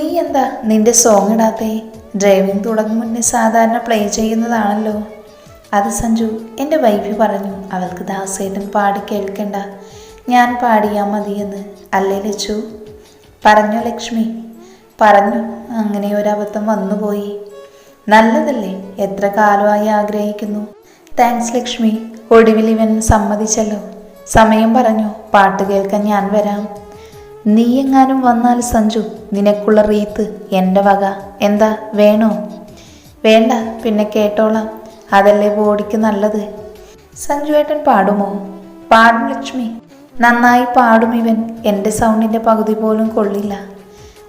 നീ എന്താ നിന്റെ സോങ് ഇടാത്തേ? ഡ്രൈവിംഗ് തുടങ്ങും മുന്നേ സാധാരണ പ്ലേ ചെയ്യുന്നതാണല്ലോ. അത് സഞ്ജു എന്റെ വൈഫ് പറഞ്ഞു അവൾക്ക് ദാസേട്ടൻ പാടി കേൾക്കണ്ട. ഞാൻ പാടിയാൽ മതിയെന്ന്. അല്ലേ ലച്ചു? പറഞ്ഞു ലക്ഷ്മി. പറഞ്ഞു അങ്ങനെ ഒരബദ്ധം വന്നുപോയി. നല്ലതല്ലേ? എത്ര കാലമായി ആഗ്രഹിക്കുന്നു. താങ്ക്സ് ലക്ഷ്മി. ഒടുവിൽ ഇവൻ സമ്മതിച്ചല്ലോ. സമയം പറഞ്ഞു പാട്ട് കേൾക്കാൻ ഞാൻ വരാം. നീ എങ്ങാനും വന്നാൽ സഞ്ജു നിനക്കുള്ള റീത്ത് എന്റെ വക. എന്താ വേണോ? വേണ്ട പിന്നെ കേട്ടോളാം. അതല്ലേ ബോഡിക്ക് നല്ലത്? സഞ്ജു ഏട്ടൻ പാടുമോ? പാടും ലക്ഷ്മി. നന്നായി പാടും ഇവൻ. എന്റെ സൗണ്ടിന്റെ പകുതി പോലും കൊള്ളില്ല.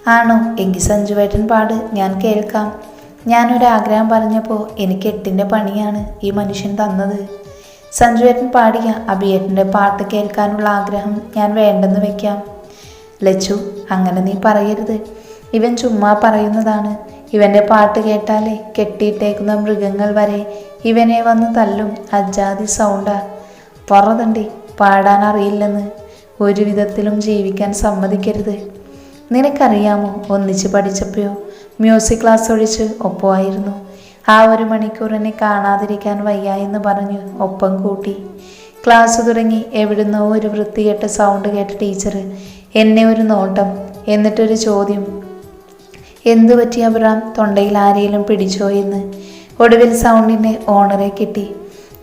ആണോ? എങ്കിൽ സഞ്ജു ഏട്ടൻ പാട്. ഞാൻ കേൾക്കാം. ഞാനൊരാഗ്രഹം പറഞ്ഞപ്പോൾ എനിക്ക് എട്ടിന്റെ പണിയാണ് ഈ മനുഷ്യൻ തന്നത്. സഞ്ജു ഏട്ടൻ പാടിയ അഭിയേട്ടന്റെ പാട്ട് കേൾക്കാനുള്ള ആഗ്രഹം ഞാൻ വേണ്ടെന്ന് വെക്കാം. ലച്ചു അങ്ങനെ നീ പറയരുത്. ഇവൻ ചുമ്മാ പറയുന്നതാണ്. ഇവന്റെ പാട്ട് കേട്ടാലേ കെട്ടിയിട്ടേക്കുന്ന മൃഗങ്ങൾ വരെ ഇവനെ വന്ന് തല്ലും. അജാതി സൗണ്ടാ. പുറതണ്ടി പാടാൻ അറിയില്ലെന്ന്. ഒരു വിധത്തിലും ജീവിക്കാൻ സമ്മതിക്കരുത്. നിനക്കറിയാമോ ഒന്നിച്ച് പഠിച്ചപ്പോഴോ? മ്യൂസിക് ക്ലാസ് ഒഴിച്ച് ഒപ്പമായിരുന്നു. ആ ഒരു മണിക്കൂർ എന്നെ കാണാതിരിക്കാൻ വയ്യ എന്ന് പറഞ്ഞു ഒപ്പം കൂട്ടി. ക്ലാസ് തുടങ്ങി എവിടുന്നോ ഒരു വൃത്തികെട്ട സൗണ്ട് കേട്ട ടീച്ചർ എന്നെ ഒരു നോട്ടം എന്നിട്ടൊരു ചോദ്യം എന്തു പറ്റി അബ്രാം തൊണ്ടയിൽ ആരെയും പിടിച്ചോ? എന്ന് ഒടുവിൽ സൗണ്ടിന്റെ ഓണറെ കിട്ടി.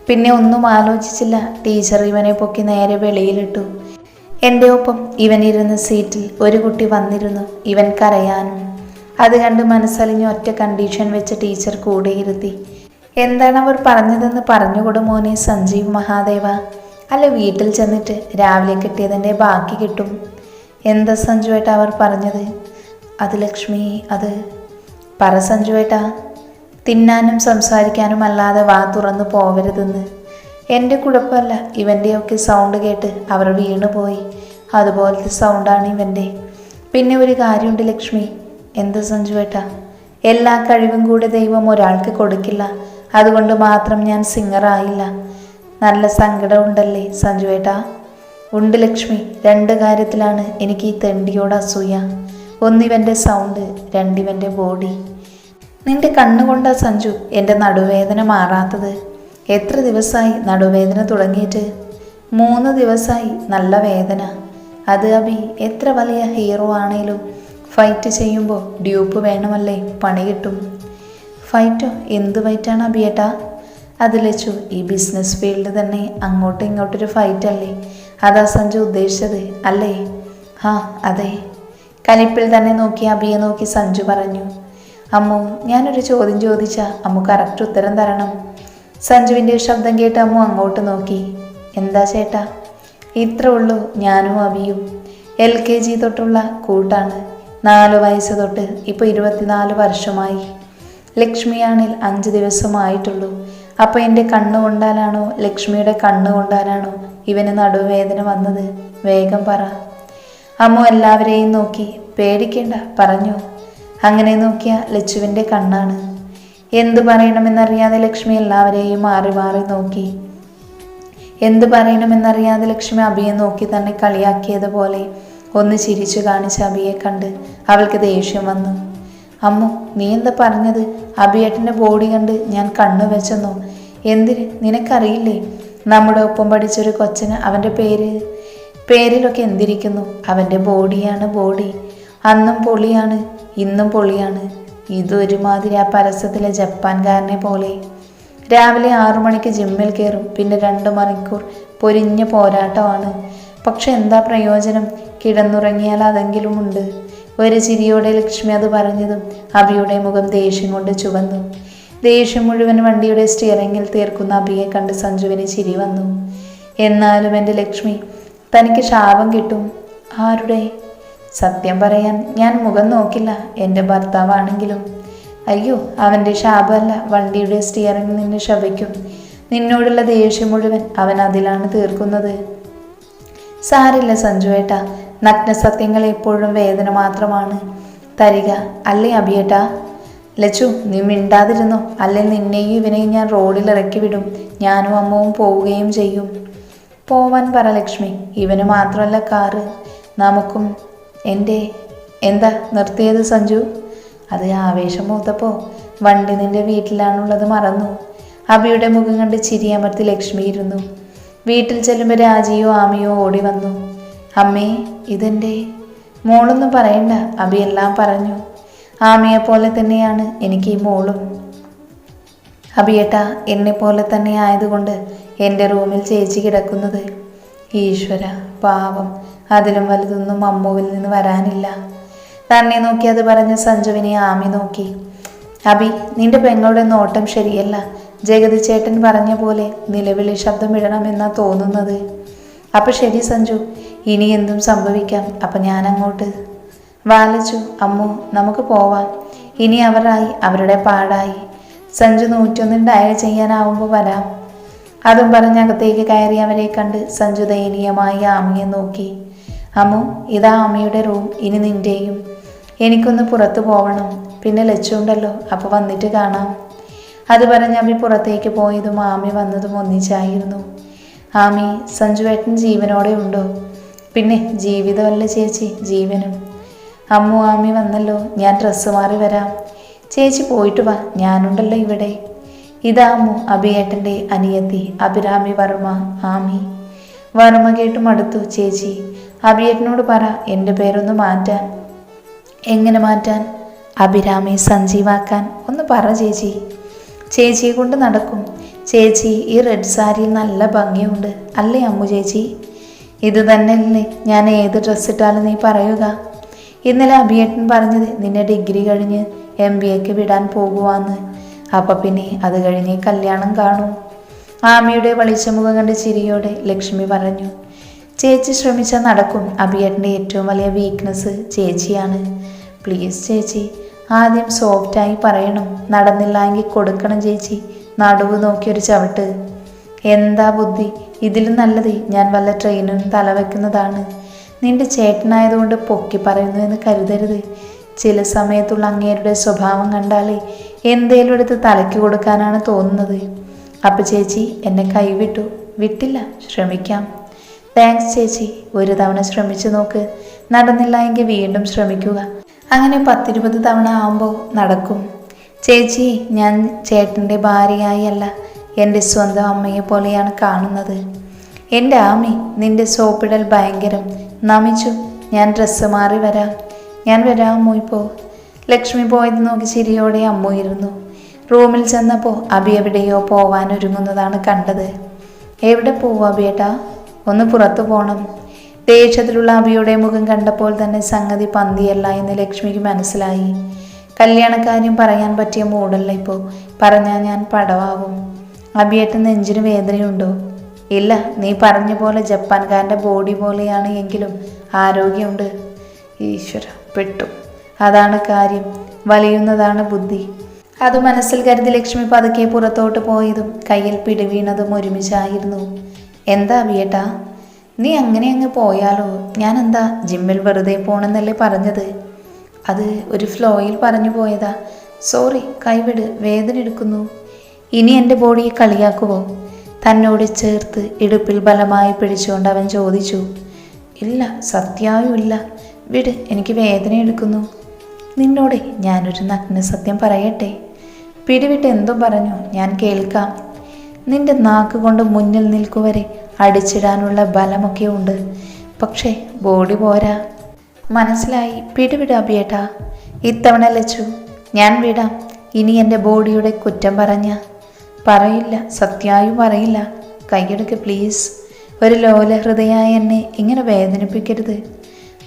പിന്നെ ഒന്നും ആലോചിച്ചില്ല. ടീച്ചർ ഇവനെ പൊക്കി നേരെ വെളിയിലിട്ടു. എന്റെ ഒപ്പം ഇവനിരുന്ന സീറ്റിൽ ഒരു കുട്ടി വന്നിരുന്നു. ഇവൻ കരയാനും. അത് കണ്ട് മനസ്സലിഞ്ഞ് ഒറ്റ കണ്ടീഷൻ വെച്ച ടീച്ചർ കൂടെ ഇരുത്തി എന്താണ് അവർ പറഞ്ഞതെന്ന് പറഞ്ഞുകൊടു മോനെ സഞ്ജീവ് മഹാദേവ. അല്ല വീട്ടിൽ ചെന്നിട്ട് രാവിലെ കിട്ടിയതിന്റെ ബാക്കി കിട്ടും. എന്താ സഞ്ജുവേട്ട അവർ പറഞ്ഞത്? അത് ലക്ഷ്മി അത് പറ സഞ്ജുവേട്ടാ. തിന്നാനും സംസാരിക്കാനും അല്ലാതെ വാ തുറന്നു പോവരുതെന്ന്. എന്റെ കുഴപ്പമല്ല ഇവന്റെയൊക്കെ സൗണ്ട് കേട്ട് അവർ വീണുപോയി. അതുപോലത്തെ സൗണ്ടാണ് ഇവന്റെ പിന്നെ ഒരു കാര്യമുണ്ട് ലക്ഷ്മി. എന്ത് സഞ്ജുവേട്ടാ? എല്ലാ കഴിവും കൂടെ ദൈവം ഒരാൾക്ക് കൊടുക്കില്ല. അതുകൊണ്ട് മാത്രം ഞാൻ സിംഗറായില്ല നല്ല സങ്കടമുണ്ടല്ലേ സഞ്ജുവേട്ടാ? ഉണ്ട് ലക്ഷ്മി രണ്ട് കാര്യത്തിലാണ് എനിക്ക് ഈ തെണ്ടിയോട് അസൂയ. ഒന്നിവന്റെ സൗണ്ട് രണ്ടിവന്റെ ബോഡി നിന്റെ കണ്ണുകൊണ്ടാ സഞ്ജു എന്റെ നടുവേദന മാറാത്തത്. എത്ര ദിവസമായി നടുവേദന തുടങ്ങിയിട്ട്? മൂന്ന് ദിവസമായി നല്ല വേദന. അത് അഭി എത്ര വലിയ ഹീറോ ആണേലും ഫൈറ്റ് ചെയ്യുമ്പോൾ ഡ്യൂപ്പ് വേണമല്ലേ പണി കിട്ടും. ഫൈറ്റോ? എന്ത് ഫൈറ്റാണ് അബിയേട്ടാ അത് ഈ ബിസിനസ് ഫീൽഡ് തന്നെ അങ്ങോട്ടും ഇങ്ങോട്ടൊരു ഫൈറ്റ് അല്ലേ അതാ സഞ്ജു ഉദ്ദേശിച്ചത് അല്ലേ? ആ അതെ. കലിപ്പിൽ തന്നെ നോക്കി അബിയെ നോക്കി സഞ്ജു പറഞ്ഞു. അമ്മു ഞാനൊരു ചോദ്യം ചോദിച്ചാൽ അമ്മു കറക്റ്റ് ഉത്തരം തരണം. സഞ്ജുവിന്റെ ശബ്ദം കേട്ട് അമ്മു അങ്ങോട്ട് നോക്കി. എന്താ ചേട്ടാ? ഇത്ര ഉള്ളൂ ഞാനും അബിയും എൽ കെ ജി തൊട്ടുള്ള കൂട്ടാണ്. നാല് വയസ്സ് തൊട്ട് ഇപ്പോൾ ഇരുപത്തിനാല് വർഷമായി. ലക്ഷ്മിയാണിൽ അഞ്ച് ദിവസമായിട്ടുള്ളൂ. അപ്പോൾ എന്റെ കണ്ണ് കൊണ്ടാലാണോ ലക്ഷ്മിയുടെ കണ്ണ് കൊണ്ടാലാണോ ഇവന് നടുവേദന വന്നത്? വേഗം പറ. അമ്മ എല്ലാവരെയും നോക്കി പേടിക്കേണ്ട പറഞ്ഞു. അങ്ങനെ നോക്കിയ ലച്ചുവിന്റെ കണ്ണാണ്. എന്തു പറയണമെന്നറിയാതെ ലക്ഷ്മി എല്ലാവരെയും മാറി മാറി നോക്കി. എന്തു പറയണമെന്നറിയാതെ ലക്ഷ്മി അബിയെ നോക്കി തന്നെ കളിയാക്കിയതുപോലെ ഒന്ന് ചിരിച്ചു കാണിച്ച അബിയെ കണ്ട് അവൾക്ക് ദേഷ്യം വന്നു. അമ്മു നീ എന്താ പറഞ്ഞത്? അഭിയേട്ടന്റെ ബോഡി കണ്ട് ഞാൻ കണ്ണു വെച്ചെന്നോ? എന്തിന്? നിനക്കറിയില്ലേ? നമ്മുടെ ഒപ്പം പഠിച്ചൊരു കൊച്ചന് അവന്റെ പേര്? പേരിലൊക്കെ എന്തിരിക്കുന്നു? അവന്റെ ബോഡിയാണ് ബോഡി അന്നും പൊളിയാണ് ഇന്നും പൊളിയാണ്. ഇതൊരുമാതിരി ആ പരസ്യത്തിലെ ജപ്പാൻകാരനെ പോലെ. രാവിലെ ആറു മണിക്ക് ജിമ്മിൽ കയറും പിന്നെ രണ്ട് മണിക്കൂർ പൊരിഞ്ഞ പോരാട്ടമാണ്. പക്ഷെ എന്താ പ്രയോജനം? കിടന്നുറങ്ങിയാൽ അതെങ്കിലും ഉണ്ട്. ഒരു ചിരിയോടെ ലക്ഷ്മി അത് പറഞ്ഞതും അബിയുടെ മുഖം ദേഷ്യം കൊണ്ട് ചുവന്നു. ദേഷ്യം മുഴുവൻ വണ്ടിയുടെ സ്റ്റിയറിങ്ങിൽ തീർക്കുന്ന അബിയെ കണ്ട് സഞ്ജുവിന് ചിരി വന്നു. എന്നാലും എന്റെ ലക്ഷ്മി തനിക്ക് ശാപം കിട്ടും. ആരുടെ? സത്യം പറയാൻ ഞാൻ മുഖം നോക്കില്ല. എന്റെ ഭർത്താവാണെങ്കിലും. അയ്യോ അവന്റെ ശാപമല്ല. വണ്ടിയുടെ സ്റ്റിയറിംഗ് നിന്ന് ശപിക്കും നിന്നോടുള്ള ദേഷ്യം മുഴുവൻ അവൻ അതിലാണ് തീർക്കുന്നത്. സാരില്ല സഞ്ജുവേട്ട നഗ്നസത്യങ്ങൾ എപ്പോഴും വേദന മാത്രമാണ്. തരിക അല്ലേ അഭിയേട്ടാ? ലച്ചു നീ മിണ്ടാതിരുന്നു? അല്ലെ നിന്നെയും ഇവനെയും ഞാൻ റോഡിൽ ഇറക്കി വിടും. ഞാനും അമ്മവും പോവുകയും ചെയ്യും. പോവാൻ പറ ലക്ഷ്മി. ഇവന് മാത്രമല്ല കാറ്. നമുക്കും എന്റെ എന്താ നിർത്തിയത് സഞ്ജു? അത് ആവേശം മൂത്തപ്പോൾ വണ്ടി നിന്റെ വീട്ടിലാണുള്ളത് മറന്നു. അബിയുടെ മുഖം കണ്ട് ചിരിയമർത്തി ലക്ഷ്മി ഇരുന്നു. വീട്ടിൽ ചെല്ലുമ്പോൾ രാജിയോ ആമിയോ ഓടി വന്നു. അമ്മേ ഇതെന്റെ മോളൊന്നും പറയണ്ട. അബി എല്ലാം പറഞ്ഞു. ആമിയെ പോലെ തന്നെയാണ് എനിക്ക് ഈ മോളും. അബിയേട്ട എന്നെ പോലെ തന്നെ ആയതുകൊണ്ട് എന്റെ റൂമിൽ ചേച്ചി കിടക്കുന്നത്. ഈശ്വര പാവം. അതിലും വലുതൊന്നും അമ്മുവിൽ നിന്ന് വരാനില്ല. തന്നെ നോക്കി അത് പറഞ്ഞ സഞ്ജുവിനെ ആമി നോക്കി. അബി നിന്റെ പെങ്ങളുടെ നോട്ടം ശരിയല്ല. ജഗതി ചേട്ടൻ പറഞ്ഞ പോലെ നിലവിളി ശബ്ദം ഇടണമെന്നാ തോന്നുന്നത്. അപ്പൊ ശരി സഞ്ജു ഇനി എന്തും സംഭവിക്കാം. അപ്പൊ ഞാൻ അങ്ങോട്ട് വാലച്ചു അമ്മു നമുക്ക് പോവാം. ഇനി അവരായി അവരുടെ പാടായി. സഞ്ജു നൂറ്റൊന്ന് ഡയൽ ചെയ്യാനാവുമ്പോൾ വരാം. അതും പറഞ്ഞ് അകത്തേക്ക് കയറി അവരെ കണ്ട് സഞ്ജു ദയനീയമായി ആമിയെ നോക്കി. അമ്മു ഇതാ ആമിയുടെ റൂം ഇനി നിന്റെയും. എനിക്കൊന്ന് പുറത്തു പോവണം. പിന്നെ ലച്ചുണ്ടല്ലോ അപ്പോൾ വന്നിട്ട് കാണാം. അത് പറഞ്ഞ് അമ്മി പുറത്തേക്ക് പോയതും ആമി വന്നതും ഒന്നിച്ചായിരുന്നു. ആമി സഞ്ജുവേട്ടൻ ജീവനോടെ ഉണ്ടോ? പിന്നെ ജീവിതമല്ല ചേച്ചി? ജീവനും. അമ്മു ആമി വന്നല്ലോ. ഞാൻ ഡ്രസ്സ് മാറി വരാം. ചേച്ചി പോയിട്ട് വാ. ഞാനുണ്ടല്ലോ ഇവിടെ. ഇതാമു അഭിയേട്ടന്റെ അനിയത്തി അഭിരാമി വർമ്മ ആമി. വർമ്മ കേട്ട് മടുത്തു ചേച്ചി അഭിയേട്ടനോട് പറ. എന്റെ പേരൊന്ന് മാറ്റാൻ. എങ്ങനെ മാറ്റാൻ? അഭിരാമി സഞ്ജീവാക്കാൻ. ഒന്ന് പറ ചേച്ചി. ചേച്ചിയെ കൊണ്ട് നടക്കും. ചേച്ചി ഈ റെഡ് സാരിയിൽ നല്ല ഭംഗിയുണ്ട്. അല്ലേ അമ്മു ചേച്ചി? ഇത് തന്നെയല്ലേ ഞാൻ ഏത് ഡ്രസ്സ് ഇട്ടാലും നീ പറയുക. ഇന്നലെ അഭിയേട്ടൻ പറഞ്ഞത് നിന്നെ ഡിഗ്രി കഴിഞ്ഞ് എം ബി എക്ക് വിടാൻ പോകുവാന്ന്. അപ്പം പിന്നെ അത് കഴിഞ്ഞ് കല്യാണം കാണും. ആമിയുടെ വെളിച്ചമുഖം കണ്ട് ചിരിയോടെ ലക്ഷ്മി പറഞ്ഞു ചേച്ചി ശ്രമിച്ചാൽ നടക്കും. അഭിയേട്ടന്റെ ഏറ്റവും വലിയ വീക്ക്നെസ് ചേച്ചിയാണ്. പ്ലീസ് ചേച്ചി ആദ്യം സോഫ്റ്റായി പറയണം. നടന്നില്ല എങ്കിൽ കൊടുക്കണം ചേച്ചി. നടുവ് നോക്കിയൊരു ചവിട്ട്. എന്താ ബുദ്ധി? ഇതിലും നല്ലത് ഞാൻ വല്ല ട്രെയിനും തലവെക്കുന്നതാണ് നിന്റെ ചേട്ടനായതുകൊണ്ട് പൊക്കി പറയുന്നു എന്ന് കരുതരുത്. ചില സമയത്തുള്ള അങ്ങേരുടെ സ്വഭാവം കണ്ടാലേ എന്തേലും എടുത്ത് തലയ്ക്ക് കൊടുക്കാനാണ് തോന്നുന്നത്. അപ്പം ചേച്ചി എന്നെ കൈവിട്ടു. വിട്ടില്ല. ശ്രമിക്കാം. താങ്ക്സ് ചേച്ചി. ഒരു തവണ ശ്രമിച്ചു നോക്ക്. നടന്നില്ല എങ്കിൽ വീണ്ടും ശ്രമിക്കുക. അങ്ങനെ പത്തിരുപത് തവണ ആവുമ്പോൾ നടക്കും. ചേച്ചി ഞാൻ ചേട്ടന്റെ ഭാര്യയായി അല്ല. എന്റെ സ്വന്തം അമ്മയെ പോലെയാണ് കാണുന്നത്. എന്റെ ആമി നിന്റെ സോപ്പിടൽ ഭയങ്കരം. നമിച്ചു ഞാൻ ഡ്രസ്സ് മാറി വരാം. ഞാൻ വരാമോ ഇപ്പോൾ ലക്ഷ്മി പോയത് നോക്കി ചിരിയോടെ അമ്മു ഇരുന്നു. റൂമിൽ ചെന്നപ്പോൾ അബി എവിടെയോ പോവാൻ ഒരുങ്ങുന്നതാണ് കണ്ടത്. എവിടെ പോവാ ബേട്ടാ? ഒന്ന് പുറത്തു പോകണം ദേഷ്യത്തിലുള്ള അബിയുടെ മുഖം കണ്ടപ്പോൾ തന്നെ സംഗതി പന്തിയല്ല എന്ന് ലക്ഷ്മിക്ക് മനസ്സിലായി. കല്യാണക്കാര്യം പറയാൻ പറ്റിയ മൂടല്ല ഇപ്പോൾ പറഞ്ഞാൽ ഞാൻ പടവാകും. അബിയേട്ടൻ നെഞ്ചിന് വേദനയുണ്ടോ? ഇല്ല നീ പറഞ്ഞ പോലെ ജപ്പാൻകാരന്റെ ബോഡി പോലെയാണ് എങ്കിലും ആരോഗ്യമുണ്ട്. ഈശ്വര പെട്ടു. അതാണ് കാര്യം. വലിയുന്നതാണ് ബുദ്ധി. അത് മനസ്സിൽ കരുതി ലക്ഷ്മി പതുക്കെ പുറത്തോട്ട് പോയതും കയ്യിൽ പിടിവീണതും ഒരുമിച്ചായിരുന്നു. എന്താ അബിയേട്ടാ? നീ അങ്ങനെ അങ്ങ് പോയാലോ? ഞാൻ എന്താ ജിമ്മിൽ വെറുതെ പോണെന്നല്ലേ പറഞ്ഞത്? അത് ഒരു ഫ്ലോയിൽ പറഞ്ഞു പോയതാ. സോറി കൈവിട്. വേദന എടുക്കുന്നു. ഇനി എന്റെ ബോഡിയെ കളിയാക്കുവോ? തന്നോട് ചേർത്ത് ഇടുപ്പിൽ ബലമായി പിടിച്ചുകൊണ്ട് അവൻ ചോദിച്ചു ഇല്ല സത്യായും ഇല്ല. വിട് എനിക്ക് വേദന എടുക്കുന്നു. നിന്നോട് ഞാനൊരു നഗ്ന സത്യം പറയട്ടെ? പിടിവിട്ട് എന്തും പറഞ്ഞു ഞാൻ കേൾക്കാം. നിന്റെ നാക്ക് കൊണ്ട് മുന്നിൽ നിൽക്കുവരെ അടിച്ചിടാനുള്ള ബലമൊക്കെ ഉണ്ട്. പക്ഷേ ബോഡി പോരാ. മനസ്സിലായി പിടിവിടാ അബിയേട്ടാ. ഇത്തവണ ലച്ചു ഞാൻ വിടാം. ഇനി എന്റെ ബോഡിയുടെ കുറ്റം പറഞ്ഞ. പറയില്ല സത്യായും പറയില്ല. കൈയെടുക്ക് പ്ലീസ് ഒരു ലോലഹൃദയായ എന്നെ ഇങ്ങനെ വേദനിപ്പിക്കരുത്.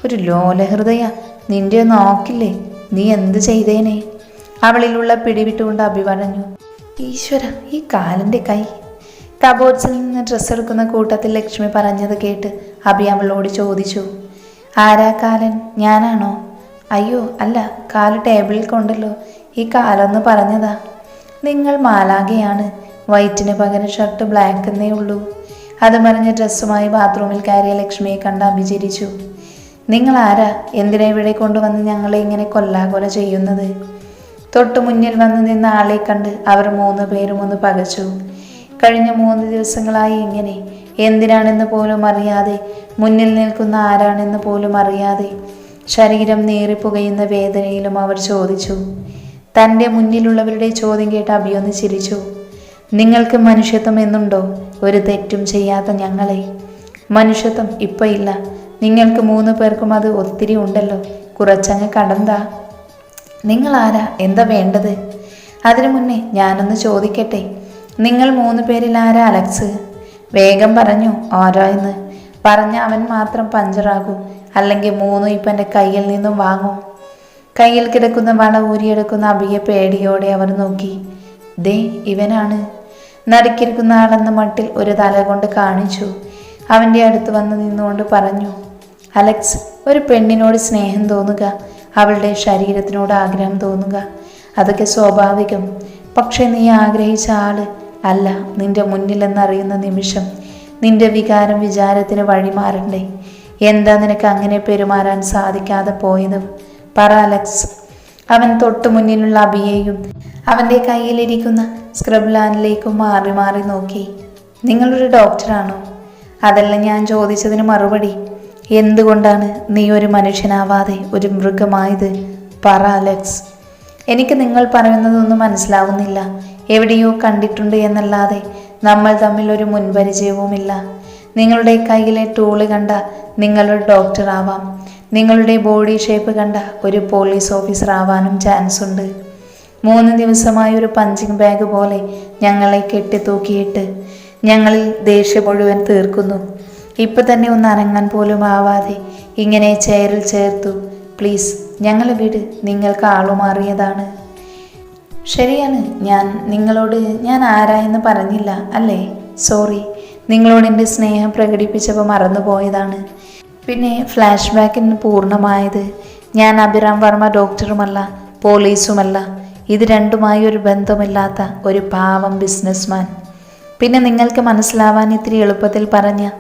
ഒരു ലോലഹൃദയ നിന്റെ നോക്കില്ലേ? നീ എന്ത് ചെയ്തേനെ? അവളിലുള്ള പിടിവിട്ടുകൊണ്ട് അഭി പറഞ്ഞു ഈശ്വര ഈ കാലിന്റെ കൈ. കബോർഡ്സിൽ നിന്ന് ഡ്രസ്സ് എടുക്കുന്ന കൂട്ടത്തിൽ ലക്ഷ്മി പറഞ്ഞത് കേട്ട് അഭി അവളോട് ചോദിച്ചു ആരാ കാലൻ? ഞാനാണോ? അയ്യോ അല്ല കാൽ ടേബിളിൽ കൊണ്ടല്ലോ. ഈ കാലൊന്ന് പറഞ്ഞതാ. നിങ്ങൾ മാലാകയാണ് വൈറ്റിന് പകരം ഷർട്ട് ബ്ലാക്ക് എന്നേ ഉള്ളൂ. അത് മറിഞ്ഞ ഡ്രസ്സുമായി ബാത്റൂമിൽ കയറിയ ലക്ഷ്മിയെ കണ്ട് അഭിചരിച്ചു. നിങ്ങൾ ആരാ? എന്തിനാ ഇവിടെ കൊണ്ടുവന്ന് ഞങ്ങളെ ഇങ്ങനെ കൊല്ലാകൊല ചെയ്യുന്നത്? തൊട്ടു മുന്നിൽ വന്ന് നിന്ന ആളെ കണ്ട് അവർ മൂന്ന് പേരും ഒന്ന് പകച്ചു. കഴിഞ്ഞ മൂന്ന് ദിവസങ്ങളായി ഇങ്ങനെ. എന്തിനാണെന്ന് പോലും അറിയാതെ മുന്നിൽ നിൽക്കുന്ന ആരാണെന്ന് പോലും അറിയാതെ ശരീരം നേറിപ്പുകയുന്ന വേദനയിലും അവർ ചോദിച്ചു. തന്റെ മുന്നിലുള്ളവരുടെ ചോദ്യം കേട്ട് അഭിയൊന്ന് ചിരിച്ചു. നിങ്ങൾക്ക് മനുഷ്യത്വം എന്നുണ്ടോ? ഒരു തെറ്റും ചെയ്യാത്ത ഞങ്ങളെ. മനുഷ്യത്വം ഇപ്പം ഇല്ല. നിങ്ങൾക്ക് മൂന്ന് പേർക്കും അത് ഒത്തിരി ഉണ്ടല്ലോ. കുറച്ചങ്ങ് കടന്താ. നിങ്ങൾ ആരാ? എന്താ വേണ്ടത്? അതിനു മുന്നേ ഞാനൊന്ന് ചോദിക്കട്ടെ. നിങ്ങൾ മൂന്ന് പേരിൽ ആരാ അലക്സ്? വേഗം പറഞ്ഞു ആരാ എന്ന്. പറഞ്ഞ അവൻ മാത്രം പഞ്ചറാകൂ. അല്ലെങ്കിൽ മൂന്നും ഇപ്പം എന്റെ കയ്യിൽ നിന്നും വാങ്ങും. കയ്യിൽ കിടക്കുന്ന വള ഊരിയെടുക്കുന്ന അഭിയെ പേടിയോടെ അവർ നോക്കി. ദേ ഇവനാണ്. നടുക്കിരിക്കുന്ന ആളെന്ന മട്ടിൽ ഒരു തല കൊണ്ട് കാണിച്ചു. അവന്റെ അടുത്ത് വന്ന് നിന്നുകൊണ്ട് പറഞ്ഞു അലക്സ് ഒരു പെണ്ണിനോട് സ്നേഹം തോന്നുക. അവളുടെ ശരീരത്തിനോട് ആഗ്രഹം തോന്നുക. അതൊക്കെ സ്വാഭാവികം. പക്ഷേ നീ ആഗ്രഹിച്ച ആൾ അല്ല നിന്റെ മുന്നിലെന്നറിയുന്ന നിമിഷം. നിന്റെ വികാരം വിചാരത്തിന് വഴിമാറണ്ടേ. എന്താ നിനക്ക് അങ്ങനെ പെരുമാറാൻ സാധിക്കാതെ പോയത്? പറ അലക്സ്. അവൻ തൊട്ടു മുന്നിലുള്ള അബിയെയും അവന്റെ കയ്യിലിരിക്കുന്ന സ്ക്രബ്ലാനിലേക്കും മാറി മാറി നോക്കി. നിങ്ങളൊരു ഡോക്ടറാണോ അതല്ല ഞാൻ ചോദിച്ചതിന് മറുപടി. എന്തുകൊണ്ടാണ് നീ ഒരു മനുഷ്യനാവാതെ ഒരു മൃഗമായത്? പറ അലക്സ്. എനിക്ക് നിങ്ങൾ പറയുന്നതൊന്നും മനസ്സിലാവുന്നില്ല. എവിടെയോ കണ്ടിട്ടുണ്ട് എന്നല്ലാതെ നമ്മൾ തമ്മിൽ ഒരു മുൻപരിചയവുമില്ല. നിങ്ങളുടെ കയ്യിലെ ടൂൾ കണ്ട നിങ്ങളൊരു ഡോക്ടർ ആവാം. നിങ്ങളുടെ ബോഡി ഷേപ്പ് കണ്ട ഒരു പോലീസ് ഓഫീസർ ആവാനും ചാൻസ് ഉണ്ട്. മൂന്ന് ദിവസമായി ഒരു പഞ്ചിങ് ബാഗ് പോലെ ഞങ്ങളെ കെട്ടിത്തൂക്കിയിട്ട് ഞങ്ങളിൽ ദേഷ്യം മുഴുവൻ തീർക്കുന്നു. ഇപ്പം തന്നെ ഒന്ന് അനങ്ങാൻ പോലും ആവാതെ ഇങ്ങനെ ചെയറിൽ ചേർത്തു. പ്ലീസ് ഞങ്ങളെ വീട്. നിങ്ങൾക്ക് ആളുമാറിയതാണ്. ശരിയാണ്. ഞാൻ നിങ്ങളോട് ഞാൻ ആരായെന്ന് പറഞ്ഞില്ല അല്ലേ? സോറി നിങ്ങളോട് എന്റെ സ്നേഹം പ്രകടിപ്പിച്ചപ്പോൾ മറന്നുപോയതാണ്. പിന്നെ ഫ്ലാഷ് ബാക്കിന് പൂർണമായത് ഞാൻ അഭിറാം വർമ്മ ഡോക്ടറുമല്ല പോലീസുമല്ല ഇത് രണ്ടുമായി ഒരു ബന്ധമില്ലാത്ത ഒരു പാവം ബിസിനസ്മാൻ പിന്നെ നിങ്ങൾക്ക് മനസ്സിലാവാൻ ഇത്തിരി എളുപ്പത്തിൽ പറഞ്ഞ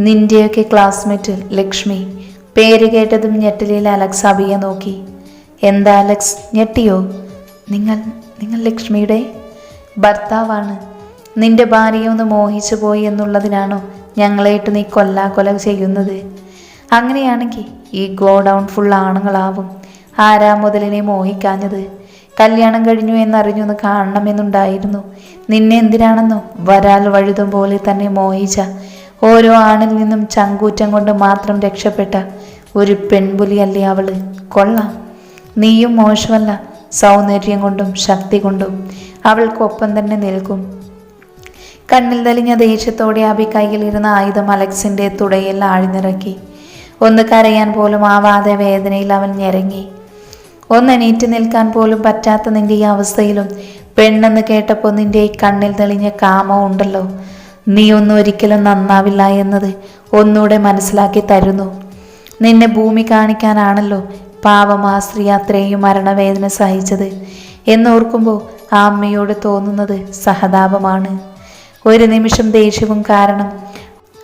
നിന്റെയൊക്കെ ക്ലാസ്മേറ്റ് ലക്ഷ്മി. പേര് കേട്ടതും ഞെട്ടലിൽ അലക്സ് അബിയെ നോക്കി. എന്താ അലക്സ് ഞെട്ടിയോ? നിങ്ങൾ നിങ്ങൾ ലക്ഷ്മിയുടെ ഭർത്താവാണ്. നിന്റെ ഭാര്യയൊന്ന് മോഹിച്ചു പോയി എന്നുള്ളതിനാണോ ഞങ്ങളായിട്ട് നീ കൊല്ലാ കൊല ചെയ്യുന്നത്? അങ്ങനെയാണെങ്കിൽ ഈ ഗോഡൗൺ ഫുൾ ആണുങ്ങളാവും. ആരാ മുതലിനെ മോഹിക്കാഞ്ഞത്? കല്യാണം കഴിഞ്ഞു എന്നറിഞ്ഞൊന്ന് കാണണമെന്നുണ്ടായിരുന്നു. നിന്നെ എന്തിനാണെന്നോ വരാൽ വഴുതും പോലെ തന്നെ മോഹിച്ച. ഓരോ ആണിൽ നിന്നും ചങ്കൂറ്റം കൊണ്ട് മാത്രം രക്ഷപ്പെട്ട ഒരു പെൺപുലിയല്ലേ അവൾ. കൊള്ളാം. നീയും മോശമല്ല. സൗന്ദര്യം കൊണ്ടും ശക്തി കൊണ്ടും അവൾക്കൊപ്പം തന്നെ നിൽക്കും. കണ്ണിൽ തെളിഞ്ഞ ദേഷ്യത്തോടെ അബി കയ്യിലിരുന്ന ആയുധം അലക്സിന്റെ തുടയിൽ ആഴ്ന്നിറക്കി. ഒന്ന് കരയാൻ പോലും ആവാതെ വേദനയിൽ അവൻ ഞെരങ്ങി. ഒന്ന് എണീറ്റ് നിൽക്കാൻ പോലും പറ്റാത്ത നിന്റെ ഈ അവസ്ഥയിലും പെണ്ണെന്ന് കേട്ടപ്പോൾ നിന്റെ ഈ കണ്ണിൽ തെളിഞ്ഞ കാമം ഉണ്ടല്ലോ. നീ ഒന്നും ഒരിക്കലും നന്നാവില്ല എന്നത് ഒന്നുകൂടെ മനസ്സിലാക്കി തരുന്നു. നിന്നെ ഭൂമി കാണിക്കാനാണല്ലോ പാവം ആ സ്ത്രീ അത്രയും മരണവേദന സഹിച്ചത് എന്നോർക്കുമ്പോൾ ആ അമ്മയോട് തോന്നുന്നത് സഹതാപമാണ്. ഒരു നിമിഷം ദേഷ്യവും കാരണം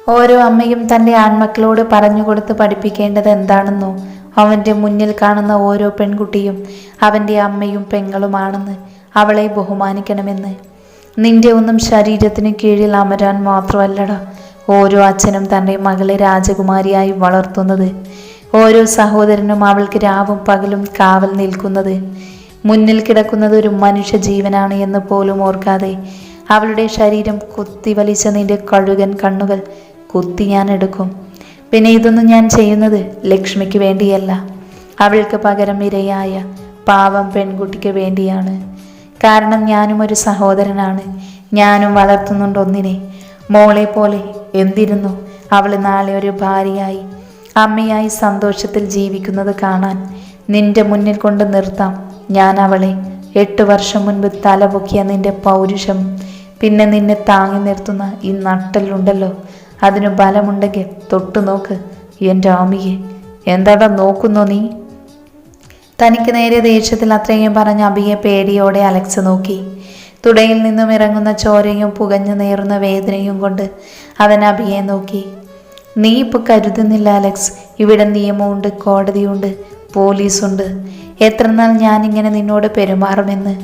ഓരോ അമ്മയും തന്റെ ആൺമക്കളോട് പറഞ്ഞുകൊടുത്ത് പഠിപ്പിക്കേണ്ടത് എന്താണെന്നോ അവന്റെ മുന്നിൽ കാണുന്ന ഓരോ പെൺകുട്ടിയും അവന്റെ അമ്മയും പെങ്ങളുമാണെന്ന് അവളെ ബഹുമാനിക്കണമെന്ന്. നിന്റെ ഒന്നും ശരീരത്തിന് കീഴിൽ അമരാൻ മാത്രമല്ലടാ ഓരോ അച്ഛനും തന്റെ മകളെ രാജകുമാരിയായി വളർത്തുന്നത്. ഓരോ സഹോദരനും അവൾക്ക് രാവും പകലും കാവൽ നിൽക്കുന്നത്. മുന്നിൽ കിടക്കുന്നത് ഒരു മനുഷ്യ ജീവനാണ് എന്ന് പോലും ഓർക്കാതെ അവളുടെ ശരീരം കുത്തിവലിച്ച നിന്റെ കഴുകൻ കണ്ണുകൾ കുത്തി ഞാൻ എടുക്കും. പിന്നെ ഇതൊന്നും ഞാൻ ചെയ്യുന്നത് ലക്ഷ്മിക്ക് വേണ്ടിയല്ല. അവൾക്ക് പകരം ഇരയായ പാവം പെൺകുട്ടിക്ക് വേണ്ടിയാണ്. കാരണം ഞാനും ഒരു സഹോദരനാണ്. ഞാനും വളർത്തുന്നുണ്ട് ഒന്നിനെ. മോളെ പോലെ എന്തിരുന്നു അവൾ നാളെ ഒരു ഭാര്യയായി. അമ്മയായി സന്തോഷത്തിൽ ജീവിക്കുന്നത് കാണാൻ നിന്റെ മുന്നിൽ കൊണ്ട് നിർത്താം. ഞാൻ അവളെ എട്ട് വർഷം മുൻപ് തലപൊക്കിയ നിന്റെ പൗരുഷം പിന്നെ നിന്നെ താങ്ങി നിർത്തുന്ന ഈ നട്ടലുണ്ടല്ലോ അതിന് ബലമുണ്ടെങ്കിൽ തൊട്ടു നോക്ക് എന്റെ ആമിയെ. എന്താടാ നോക്കുന്നോ നീ? തനിക്ക് നേരെ ദേഷ്യത്തിൽ അത്രയും പറഞ്ഞ അബിയെ പേടിയോടെ അലക്സ് നോക്കി. തുടയിൽ നിന്നും ഇറങ്ങുന്ന ചോരയും പുകഞ്ഞു നേറുന്ന വേദനയും കൊണ്ട് അവൻ അബിയെ നോക്കി. നീ ഇപ്പോൾ കരുതുന്നില്ല അലക്സ്. ഇവിടെ നിയമമുണ്ട് കോടതിയുണ്ട് പോലീസുണ്ട്. എത്ര നാൾ ഞാനിങ്ങനെ നിന്നോട് പെരുമാറുമെന്ന്?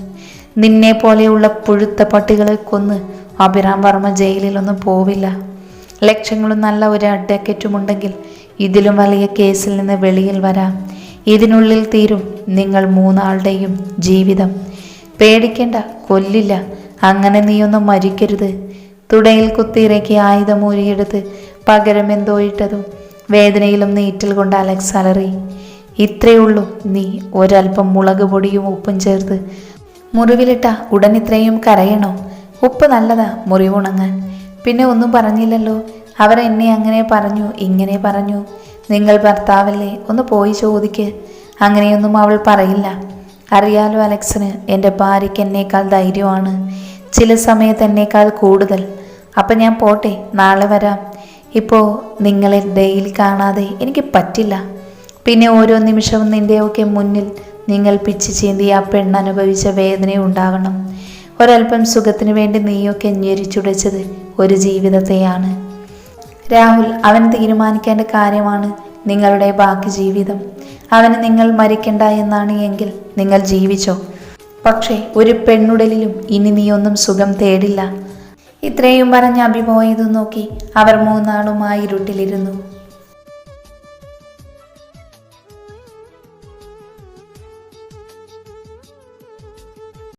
നിന്നെ പോലെയുള്ള പുഴുത്ത പട്ടികളെ കൊന്ന് അഭിറാം വർമ്മ ജയിലിലൊന്നും പോവില്ല. ലക്ഷങ്ങളും നല്ല ഒരു അഡ്വക്കറ്റും ഉണ്ടെങ്കിൽ ഇതിലും വലിയ കേസിൽ നിന്ന് വെളിയിൽ വരാം. ഇതിനുള്ളിൽ തീരും നിങ്ങൾ മൂന്നാളുടെയും ജീവിതം. പേടിക്കേണ്ട കൊല്ലില്ല. അങ്ങനെ നീയൊന്നും മരിക്കരുത്. തുടയിൽ കുത്തിയിറക്കി ആയുധം ഊരിയെടുത്ത് പകരം എന്തോ ഇട്ടതും വേദനയിലും നീറ്റിൽ കൊണ്ട് അലക്സ് അലറി. ഇത്രയുള്ളൂ നീ ഒരൽപ്പം മുളക് പൊടിയും ഉപ്പും ചേർത്ത്. മുറിവിലിട്ട ഉടൻ ഇത്രയും കരയണോ? ഉപ്പ് നല്ലതാ മുറിവുണങ്ങാൻ. പിന്നെ ഒന്നും പറഞ്ഞില്ലല്ലോ. അവരെന്നെ അങ്ങനെ പറഞ്ഞു ഇങ്ങനെ പറഞ്ഞു. നിങ്ങൾ ഭർത്താവല്ലേ? ഒന്ന് പോയി ചോദിക്ക്. അങ്ങനെയൊന്നും അവൾ പറയില്ല. അറിയാലോ അലക്സിന് എന്റെ ഭാര്യയ്ക്ക് എന്നേക്കാൾ ധൈര്യമാണ്. ചില സമയത്ത് എന്നേക്കാൾ കൂടുതൽ. അപ്പം ഞാൻ പോട്ടെ നാളെ വരാം. ഇപ്പോൾ നിങ്ങളെ ഡെയിലി കാണാതെ എനിക്ക് പറ്റില്ല. പിന്നെ ഓരോ നിമിഷവും നിന്റെയൊക്കെ മുന്നിൽ നിങ്ങൾ പിച്ച് ചീന്തി ആ പെണ്ണ് അനുഭവിച്ച വേദന ഉണ്ടാകണം ഒരല്പം സുഖത്തിനു വേണ്ടി നീയൊക്കെ ഞെരിച്ചുടച്ചത് ഒരു ജീവിതത്തെയാണ്. രാഹുൽ അവൻ തീരുമാനിക്കേണ്ട കാര്യമാണ് നിങ്ങളുടെ ബാക്കി ജീവിതം. അവന് നിങ്ങൾ മരിക്കണ്ട എന്നാണ് എങ്കിൽ നിങ്ങൾ ജീവിച്ചോ? പക്ഷേ ഒരു പെണ്ണുടലിലും ഇനി നീയൊന്നും സുഖം തേടില്ല. ഇത്രയും പറഞ്ഞ് അഭിപോയതും നോക്കി അവർ മൂന്നാളുമായി ഇരുട്ടിലിരുന്നു.